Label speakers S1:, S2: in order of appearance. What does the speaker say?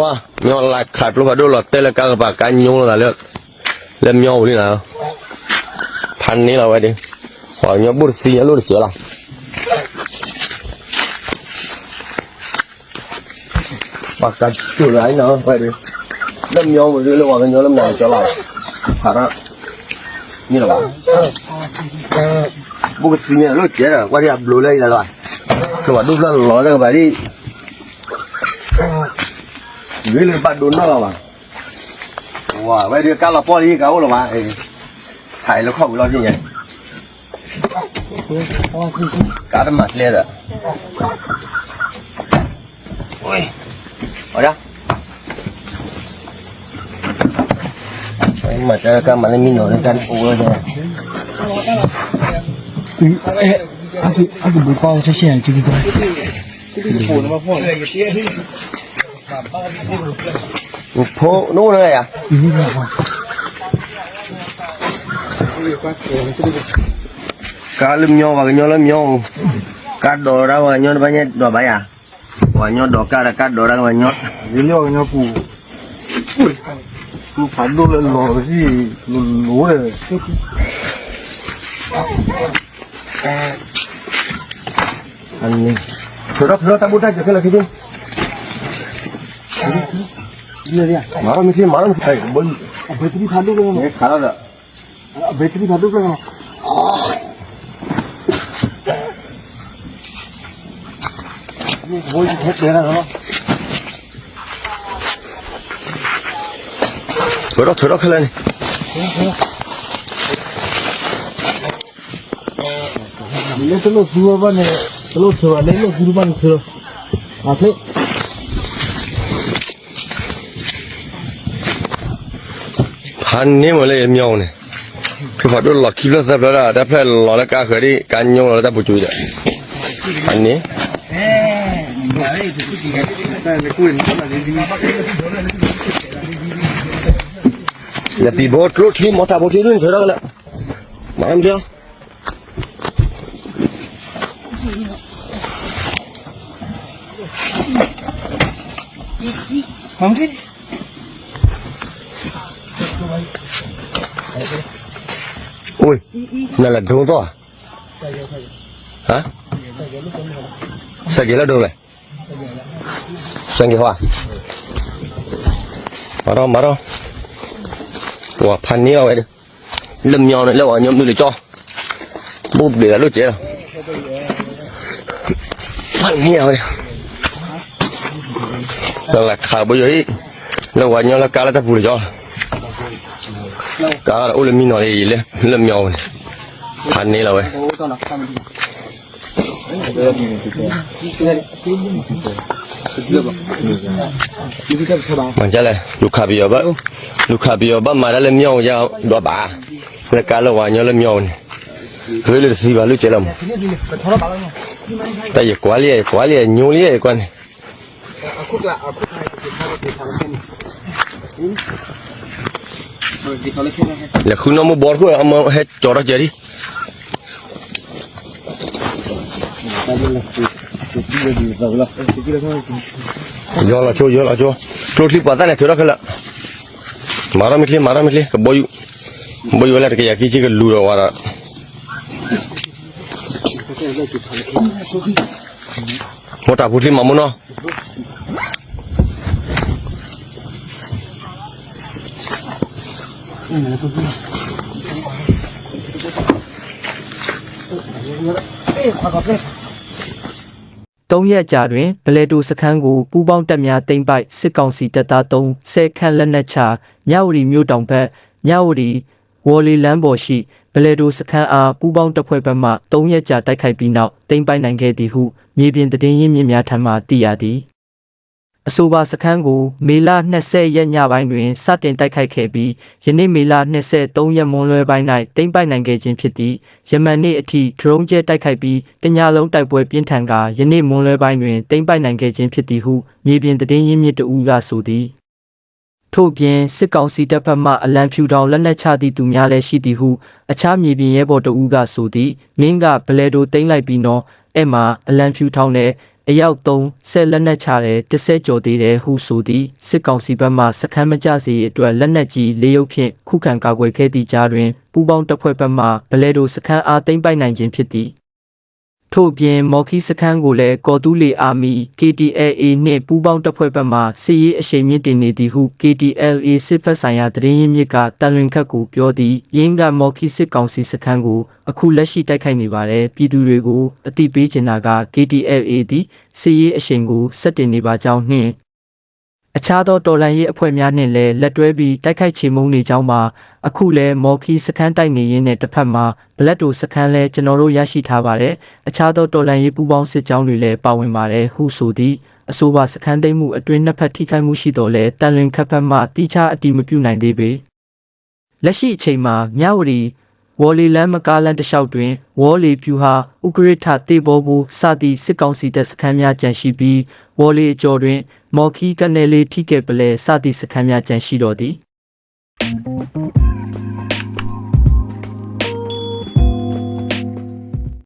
S1: ว้ามีอลายขาดลูกพัดูหลอดเต้แล้วก็ปากกันยุ่งแล้วเลือกเล่มย่อนี่นะพันนี้เราไว้ดิขอเงี้ยบุตรซีลูกเสือละปากกันสุดไรเนาะไปดิเล่มย่อมันเรื่องว่ากันย่อเล่มไหนเจาะไหลขาดนี่หรอวะบุตรซีลูกเสือละว่าที่อับลูเลยละลอยตัวดูแลหล่อเลงไปดิ dưới lên bắt đốn nó mà. Wow bây giờ cá là po đi cá là mà thải nó không lo gì nhỉ cá nó mệt lên rồi. Ui ở đó. Mà cá mà lên mi nổi lên canh. Phụ rồi nè
S2: anh anh bố con cho xe chứ cái gì? Phụ nó mà phụ
S1: phố nô nơi à? Cá lâm nhau và cái nhau lâm nhau cá đỏ ra và nhau bao nhiêu? Đỏ bảy à? Và nhau đỏ cá là cá đỏ ra và nhau
S2: dữ liệu nhau phù phù phản đồ là lò gì? Lúa này
S1: anh rồi đó thôi ta bút ra cho cái là cái gì? મારા નથી મારા નથી
S2: થાય બંધ ભેતરી ખાધું કે
S1: મેં ખાધા હતા ભેતરી
S2: ખાધું કે બોલ ખેત પહેરા થવા થોડો થોડો ખેલાની લે ચલો
S1: સુવા ને ચલો સુવા લઈ લો
S2: ગુરુબાન ખેલો આપણે 猪吧你吃，啊对，
S1: hắn nếu mà lấy nhau này cứ phải đôi lọt khi nó dập đó là đáp lại lọt là cá khởi đi cá nhau là ta bù chui đấy hắn nhé
S2: 但是贵，你看那个，
S1: là tì bố trút khi một thằng bố trút rồi đó là mà em theo
S2: 黄金，
S1: Ui này là đúng to à? Hả? Sao kia là đúng này. Sao kia hoa. Mà đâu mà đâu? Wow pan nhiều vậy? Lâm nhau này lâu ở nhóm đi cho. Bút để lúc chế rồi pan nhiều vậy? Là khá bây giờ lâu ở nhóm là cá là ta phụ cho ဒါကတော့အိုလမီနော်လေးလေလက်မြောင်း
S2: ဖန်နေလာပဲ
S1: มันจะเลยลูกค้าบีอบะลูกค้าบีอบะมาแล้วเลี้ยงยาวดอบาแล้วการละวันยาวเลี้ยงเฮ้ยเลยสีบาลูกเจริญแต่อย่ากวาเลียกวาเลียโยเลียกวน
S2: အခုကအခုထိုင်ဒီထားလို့ပြန်ထားလို့
S1: Ja, goed naar mijn borgo, allemaal het torak jerry. জল আছো জল আছো টোটলি পাতা না ফেরা খেলা মারা মিটলে মারা মিটলে বই বই বলে আটকে একই চিকে লুড়ো ওরা মোটা ফুটলি মামু না
S3: သုံးရက်ကြာတွင်ဗလဲတိုစခန်းကိုပူးပေါင်းတပ်များတိမ့်ပိုက်စစ်ကောင်စီတပ်သား3ဆယ်ခန့်လက်နက်ချမြဝတီမြို့တောင်ဘက်မြဝတီဝေါ်လီလမ်းပေါ်ရှိဗလဲတိုစခန်းအားပူးပေါင်းတပ်ဖွဲ့ဘက်မှ၃ရက်ကြာတိုက်ခိုက်ပြီးနောက်တိမ့်ပိုက်နိုင်ခဲ့သည်ဟုမြေပြင်သတင်းရင်းမြစ်များထံမှသိရသည် အဆိုပါစခန်းကိုမေလ20ရက်ညပိုင်းတွင်စတင်တိုက်ခိုက်ခဲ့ပြီးယနေ့မေလ23ရက်မွန်းလွဲပိုင်း၌သိမ်းပိုက်နိုင်ခဲ့ခြင်းဖြစ်သည်ယမန်နေ့အထိဒရုန်းကျဲတိုက်ခိုက်ပြီးတညလုံးတိုက်ပွဲပြင်းထန်ကာယနေ့မွန်းလွဲပိုင်းတွင်သိမ်းပိုက်နိုင်ခဲ့ခြင်းဖြစ်သည်ဟုမြေပြင်သတင်းရင်းမြစ်တဦးကဆိုသည်ထို့ပြင်စစ်ကောင်စီတပ်ဖက်မှအလံဖြူထောင်လက်နက်ချသည့်သူများလည်းရှိသည်ဟုအခြားမြေပြင်ရဲဘော်တဦးကဆိုသည်မင်းကဘလဲတိုသိမ်းလိုက်ပြီးတော့အဲ့မှာအလံဖြူထောင်နဲ့ အယောက်3ဆက်လက်နက်ချတဲ့တစ်ဆက်ကျော်သေးတယ်ဟုဆိုသည်စစ်ကောင်စီဘက်မှစခန်းမကျစေအတွက်လက်နက်ကြီးလေးရုပ်ဖြင့်ခုခံကာကွယ်ခဲ့သည့်ကြားတွင်ပူးပေါင်းတပ်ဖွဲ့ဘက်မှဗလဲတိုစခန်းအားသိမ်းပိုက်နိုင်ခြင်းဖြစ်သည် ထို့ပြင်မော်ခီစခန်းကိုလည်းကော်တူးလီအာမီ KTLA နှင့်ပူးပေါင်းတပ်ဖွဲ့ဘက်မှစစ်ရေးအရှိန်မြင့်တင်နေသည်ဟု KTLA စစ်ဖက်ဆိုင်ရာသတင်းရင်းမြစ်ကတန်လွင်ခတ်ကိုပြောသည်ရင်းကမော်ခီစစ်ကောင်စီစခန်းကိုအခုလက်ရှိတိုက်ခိုက်နေပါတယ်ပြည်သူတွေကိုအတိပေးချင်တာက KTLA သည်စစ်ရေးအရှိန်ကိုဆက်တင်နေပါကြောင်းနှင့် အခြားသောတော်လှန်ရေးအဖွဲ့များနှင့်လည်းလက်တွဲပြီးတိုက်ခိုက်ချေမှုန်းနေကြောင်းမှာအခုလည်းမော်ခီစခန်းတိုက်နေရင်းနဲ့တစ်ဖက်မှာဘလက်တိုစခန်းလည်းကျွန်တော်တို့ရရှိထားပါတယ်အခြားသောတော်လှန်ရေးပူးပေါင်းစစ်ကြောင်းတွေလည်းပါဝင်ပါတယ်ဟုဆိုသည်အဆိုပါစခန်းသိမ်းမှုအတွင်းနှစ်ဖက်ထိခိုက်မှုရှိတော်လဲတန်လွင်ခတ်ဖက်မှတိကျအတိမပြုနိုင်သေးပေလက်ရှိအချိန်မှာမြဝတီ ဝေါ်လီလန်မကားလန်တစ်လျှောက်တွင်ဝေါ်လီဖြူဟာဥကရထတေဘောဘူစသည့်စစ်ကောင်စီတပ်စခန်းများကြန့်ရှိပြီးဝေါ်လီအကျော်တွင် မော်ခီကနေလေးထိကဲပလဲစသည့်စခန်းများကြန့်ရှိတော်သည်